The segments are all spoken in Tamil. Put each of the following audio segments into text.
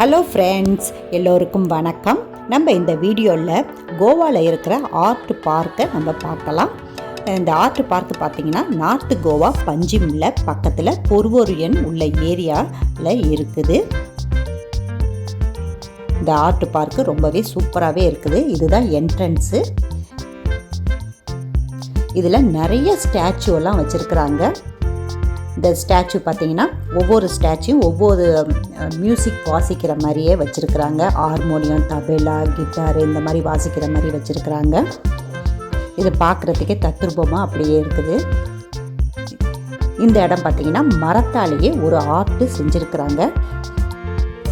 ஹலோ ஃப்ரெண்ட்ஸ் எல்லோருக்கும் வணக்கம். நம்ம இந்த வீடியோவில் கோவாவில் இருக்கிற ஆர்ட் பார்க்கை நம்ம பார்க்கலாம். இந்த ஆர்ட் பார்க் பார்த்தீங்கன்னா நார்த்து கோவா பஞ்சிமில் பக்கத்தில் பொருவோரியன் உள்ள ஏரியாவில் இருக்குது. இந்த ஆர்ட் பார்க்கு ரொம்பவே சூப்பராகவே இருக்குது. இதுதான் என்ட்ரன்ஸு இதில் நிறைய ஸ்டாச்சு எல்லாம் வச்சுருக்குறாங்க. இந்த ஸ்டாச்சு பார்த்தீங்கன்னா ஒவ்வொரு ஸ்டாச்சு ஒவ்வொரு மியூசிக் வாசிக்கிற மாதிரியே வச்சுருக்குறாங்க. ஹார்மோனியம் தபேலா கிட்டார் இந்த மாதிரி வாசிக்கிற மாதிரி வச்சுருக்குறாங்க. இது பார்க்குறதுக்கே தத்ரூபமாக அப்படியே இருக்குது. இந்த இடம் பார்த்தீங்கன்னா மரத்தாலேயே ஒரு ஆர்ட்டு செஞ்சுருக்குறாங்க.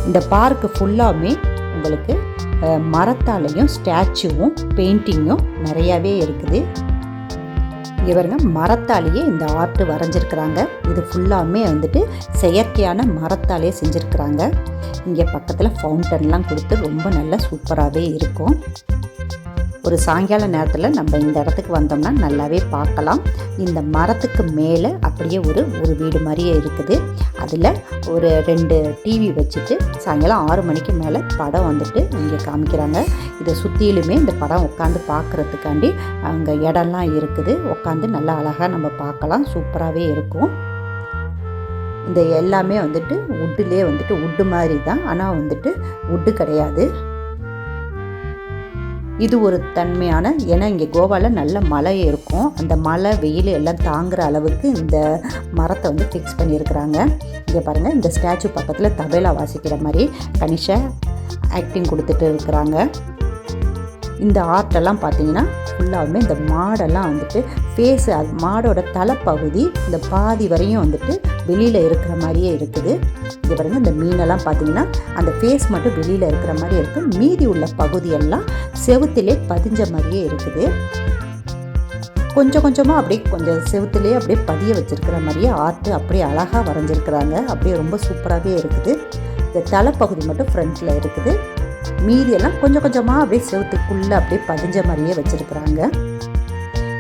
இந்த பார்க்கு ஃபுல்லாமே உங்களுக்கு மரத்தாலையும் மரத்தாலேயும் ஸ்டாச்சுவும் பெயிண்டிங்கும் நிறையாவே இருக்குது. இவருங்க மரத்தாலேயே இந்த ஆர்ட் வரைஞ்சிருக்கிறாங்க. இது ஃபுல்லாமே வந்துட்டு செயற்கையான மரத்தாலேயே செஞ்சுருக்கிறாங்க. இங்கே பக்கத்தில் ஃபவுண்டன்லாம் கொடுத்து ரொம்ப நல்லா சூப்பராகவே இருக்கும். ஒரு சாயங்கால நேரத்தில் நம்ம இந்த இடத்துக்கு வந்தோம்னா நல்லாவே பார்க்கலாம். இந்த மரத்துக்கு மேலே அப்படியே ஒரு ஒரு வீடு மாதிரியே இருக்குது. அதில் ஒரு ரெண்டு டிவி வச்சுட்டு சாயங்காலம் ஆறு மணிக்கு மேலே படம் வந்துட்டு இங்கே காமிக்கிறாங்க. இதை சுற்றிலுமே இந்த படம் உட்காந்து பார்க்குறதுக்காண்டி அங்கே இடம்லாம் இருக்குது. உட்காந்து நல்லா அழகாக நம்ம பார்க்கலாம். சூப்பராகவே இருக்கும். இந்த எல்லாமே வந்துட்டு உட்டுலேயே வந்துட்டு உட்டு மாதிரி தான் ஆனால் வந்துட்டு உட்டு கிடையாது. இது ஒரு தன்மையான ஏன்னா இங்கே கோவாவில் நல்ல மழை இருக்கும். அந்த மழை வெயில் எல்லாம் தாங்குகிற அளவுக்கு இந்த மரத்தை வந்து ஃபிக்ஸ் பண்ணியிருக்கிறாங்க. இங்கே பாருங்கள் இந்த ஸ்டாச்சு பக்கத்தில் தபேலா வாசிக்கிற மாதிரி கனிஷா ஆக்டிங் கொடுத்துட்டு இருக்கிறாங்க. இந்த ஆர்ட்டெல்லாம் பார்த்தீங்கன்னா ஃபுல்லாகவுமே இந்த மாடெல்லாம் வந்துட்டு ஃபேஸு அது மாடோட தலைப்பகுதி இந்த பாதி வரையும் வந்துட்டு வெளியில் இருக்கிற மாதிரியே இருக்குது. இது பாருங்கள் இந்த மீனெல்லாம் பார்த்தீங்கன்னா அந்த ஃபேஸ் மட்டும் வெளியில் இருக்கிற மாதிரி இருக்குது மீதி உள்ள பகுதியெல்லாம் செவுத்திலே பதிஞ்ச மாதிரியே இருக்குது. கொஞ்சம் கொஞ்சமாக அப்படியே கொஞ்சம் செவுத்துலேயே அப்படியே பதிய வச்சுருக்கிற மாதிரியே ஆர்ட்டு அப்படியே அழகாக வரைஞ்சிருக்கிறாங்க. அப்படியே ரொம்ப சூப்பராகவே இருக்குது. இந்த தலைப்பகுதி மட்டும் ஃப்ரண்ட்டில் இருக்குது. மீதியெல்லாம் கொஞ்சம் கொஞ்சமாக அப்படியே செவுத்துக்குள்ளே அப்படியே பதிஞ்ச மாதிரியே வச்சுருக்குறாங்க.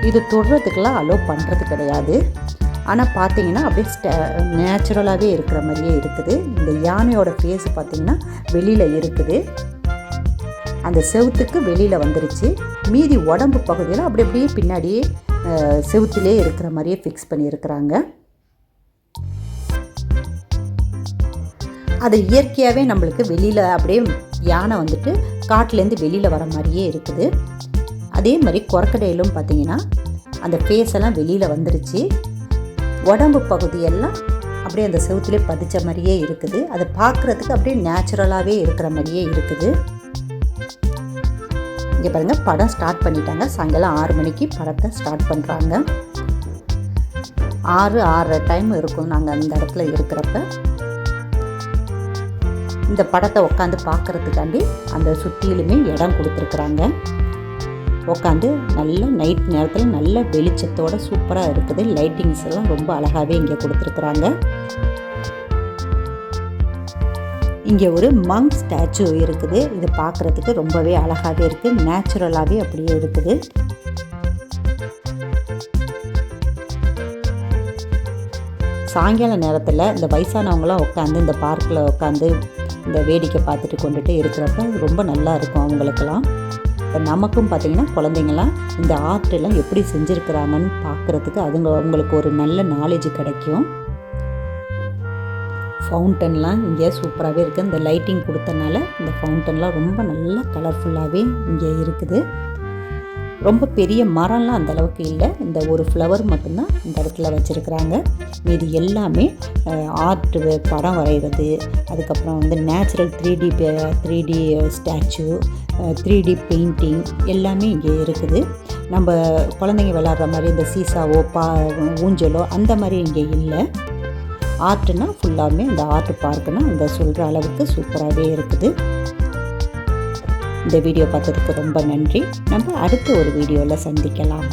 இது தொடுறதுக்கெல்லாம் அலோவ் பண்ணுறது கிடையாது. ஆனால் பார்த்தீங்கன்னா அப்படியே ஸ்ட நேச்சுரலாகவே இருக்கிற மாதிரியே இருக்குது. இந்த யானையோட ஃபேஸ் பார்த்தீங்கன்னா வெளியில் இருக்குது. அந்த செவுத்துக்கு வெளியில் வந்துருச்சு. மீதி உடம்பு பகுதியில் அப்படி அப்படியே பின்னாடியே செவுத்திலே இருக்கிற மாதிரியே ஃபிக்ஸ் பண்ணியிருக்கிறாங்க. அது இயற்கையாகவே நம்மளுக்கு வெளியில் அப்படியே யானை வந்துட்டு காட்டிலேருந்து வெளியில் வர மாதிரியே இருக்குது. அதே மாதிரி கொரக்கடையிலும் பார்த்தீங்கன்னா அந்த ஃபேஸ் எல்லாம் வெளியில் வந்துருச்சு. உடம்பு பகுதியெல்லாம் அப்படியே அந்த செவுத்துலேயே பதிச்ச மாதிரியே இருக்குது. அதை பார்க்குறதுக்கு அப்படியே நேச்சுரலாகவே இருக்கிற மாதிரியே இருக்குது. இங்கே பாருங்கள் படம் ஸ்டார்ட் பண்ணிட்டாங்க. சாயங்காலம் ஆறு மணிக்கு படத்தை ஸ்டார்ட் பண்ணுறாங்க ஆறு ஆறரை டைம் இருக்கும் நாங்கள் அந்த இடத்துல இருக்கிறப்ப. இந்த படத்தை உட்காந்து பார்க்குறதுக்காண்டி அந்த சுற்றிலுமே இடம் கொடுத்துருக்குறாங்க. உட்காந்து நல்ல நைட் நேரத்தில் நல்ல வெளிச்சத்தோட சூப்பராக இருக்குது. லைட்டிங்ஸ் எல்லாம் ரொம்ப அழகாகவே இங்கே கொடுத்துருக்குறாங்க. இங்கே ஒரு மங்க் ஸ்டாச்சு இருக்குது. இது பார்க்குறதுக்கு ரொம்பவே அழகாகவே இருக்குது நேச்சுரலாகவே அப்படியே இருக்குது. சாயங்கால நேரத்தில் இந்த வயசானவங்களாம் உட்காந்து இந்த பார்க்கில் உட்காந்து இந்த வேடிக்கை பார்த்துட்டு கொண்டுட்டு இருக்கிறப்ப ரொம்ப நல்லா இருக்கும் அவங்களுக்கெல்லாம். இப்போ நமக்கும் பார்த்தீங்கன்னா குழந்தைங்களாம் இந்த ஆர்ட்டெல்லாம் எப்படி செஞ்சுருக்கிறாங்கன்னு பார்க்குறதுக்கு அதுங்க அவங்களுக்கு ஒரு நல்ல நாலேஜ் கிடைக்கும். ஃபவுண்டன்லாம் இங்கே சூப்பராகவே இருக்குது இந்த லைட்டிங் கொடுத்தனால இந்த ஃபவுண்டன்லாம் ரொம்ப நல்லா கலர்ஃபுல்லாகவே இங்கே இருக்குது. ரொம்ப பெரிய மரம்லாம் அந்த அளவுக்கு இல்லை. இந்த ஒரு ஃப்ளவர் மட்டும்தான் இந்த இடத்துல வச்சுருக்குறாங்க. இது எல்லாமே ஆர்ட் படம் வரைகிறது அதுக்கப்புறம் வந்து natural three D three D statue three D painting எல்லாமே இங்கே இருக்குது. நம்ம குழந்தைங்க விளாட்ற மாதிரி இந்த சீசாவோ பா ஊஞ்சலோ அந்த மாதிரி இங்கே இல்லை. ஆர்ட்னா ஃபுல்லாமே இந்த ஆர்ட் பார்க்குனா இந்த சொல்கிற அளவுக்கு சூப்பராகவே இருக்குது. இந்த வீடியோ பார்த்ததுக்கு ரொம்ப நன்றி. நம்ம அடுத்த ஒரு வீடியோவில் சந்திக்கலாம்.